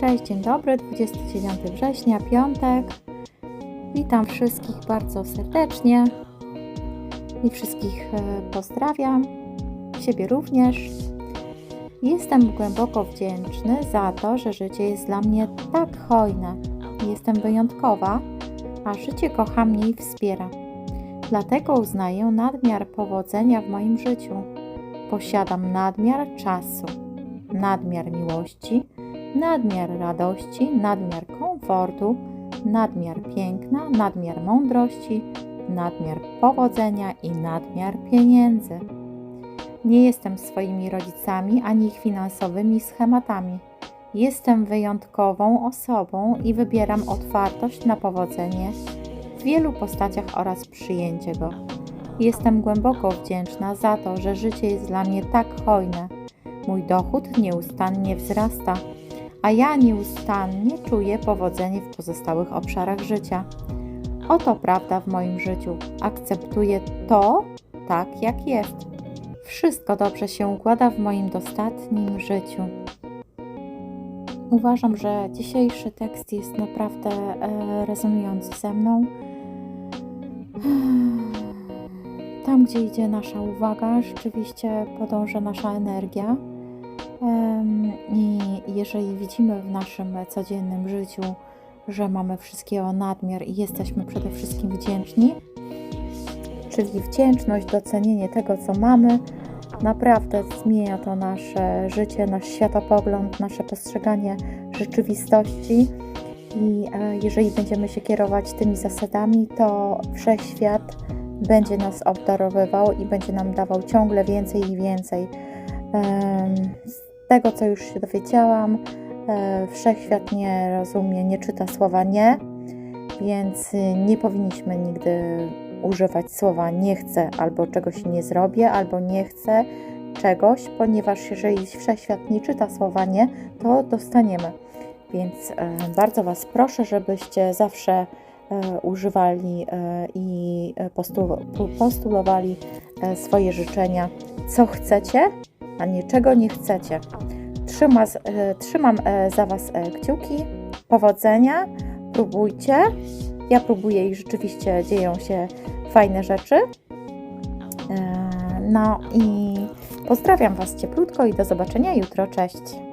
Cześć, dzień dobry, 29 września, piątek. Witam wszystkich bardzo serdecznie i wszystkich e, pozdrawiam, siebie również. Jestem głęboko wdzięczny za to, że życie jest dla mnie tak hojne. Jestem wyjątkowa, a życie kocha mnie i wspiera. Dlatego uznaję nadmiar powodzenia w moim życiu. Posiadam nadmiar czasu, nadmiar miłości, nadmiar radości, nadmiar komfortu, nadmiar piękna, nadmiar mądrości, nadmiar powodzenia i nadmiar pieniędzy. Nie jestem swoimi rodzicami ani ich finansowymi schematami. Jestem wyjątkową osobą i wybieram otwartość na powodzenie w wielu postaciach oraz przyjęcie go. Jestem głęboko wdzięczna za to, że życie jest dla mnie tak hojne. Mój dochód nieustannie wzrasta, a ja nieustannie czuję powodzenie w pozostałych obszarach życia. Oto prawda w moim życiu. Akceptuję to tak, jak jest. Wszystko dobrze się układa w moim dostatnim życiu. Uważam, że dzisiejszy tekst jest naprawdę e, rezonujący ze mną. Tam, gdzie idzie nasza uwaga, rzeczywiście podąża nasza energia. I jeżeli widzimy w naszym codziennym życiu, że mamy wszystkiego nadmiar i jesteśmy przede wszystkim wdzięczni, czyli wdzięczność, docenienie tego, co mamy, naprawdę zmienia to nasze życie, nasz światopogląd, nasze postrzeganie rzeczywistości. I e, jeżeli będziemy się kierować tymi zasadami, to wszechświat będzie nas obdarowywał i będzie nam dawał ciągle więcej i więcej. Z tego, co już się dowiedziałam, e, wszechświat nie rozumie, nie czyta słowa nie, więc y, nie powinniśmy nigdy używać słowa nie chcę, albo czegoś nie zrobię, albo nie chcę czegoś, ponieważ jeżeli wszechświat nie czyta słowa nie, to dostaniemy. Więc e, bardzo Was proszę, żebyście zawsze e, używali i postu- postulowali swoje życzenia, co chcecie, a nie czego nie chcecie. Trzyma, e, trzymam e, za Was e, kciuki. Powodzenia, próbujcie. Ja próbuję i rzeczywiście dzieją się fajne rzeczy. No i pozdrawiam Was cieplutko i do zobaczenia jutro. Cześć.